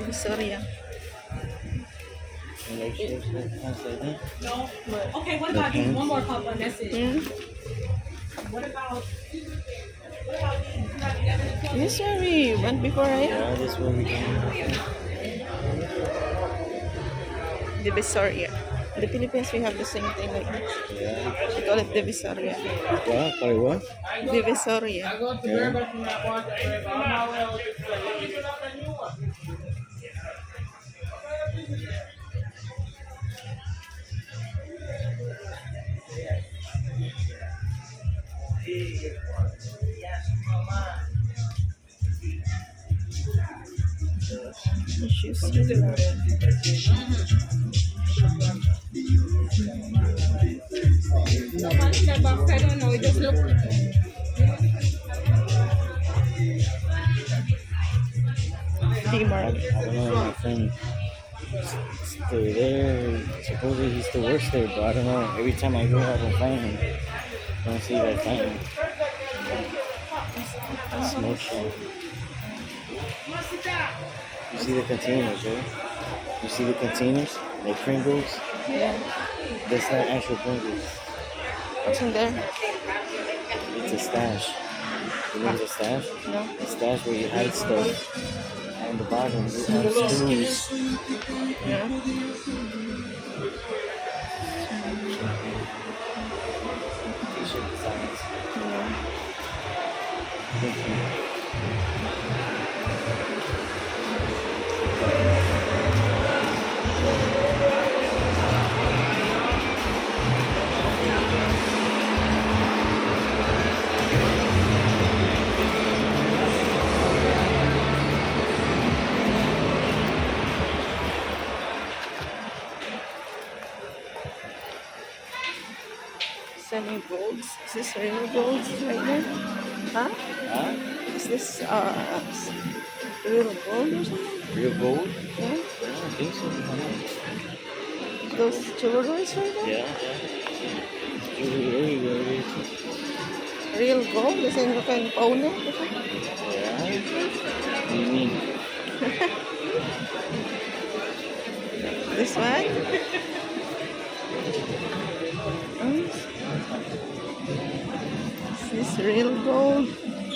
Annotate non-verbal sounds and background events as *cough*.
Divisoria. You like shit? Outside there? No. Okay, what about these? One more cup, and that's it. Hmm? What about? What about these? You got the evidence? This where we went before, right? Yeah, this is where we came. Divisoria. In the Philippines, we have the same thing like this. Yeah. We call it Divisoria. What? Sorry, what? Divisoria. Yeah. Said box. I don't know. It just look. D-Mart. I don't know. My friend still there. Supposedly he still works there, but I don't know. Every time I go, I don't find him. I don't see that find him. Smoke shop. You see the containers, right? You see the containers? Like Pringles? Yeah. That's not actual Pringles. What's in there? It's a stash. You know the stash? No. A stash where you hide stuff. On the bottom, you have screws. Yeah. Semi-golds. Is this real golds right there? Huh? Huh? Is this uh real gold or something? Real gold? Yeah. I don't think so. I don't know. Those jewelries right there? Yeah, yeah. Jewelry it is. Real gold? Kasi yung kayong pauna? Yeah. What do you mean? *laughs* This one? *laughs* this real gold.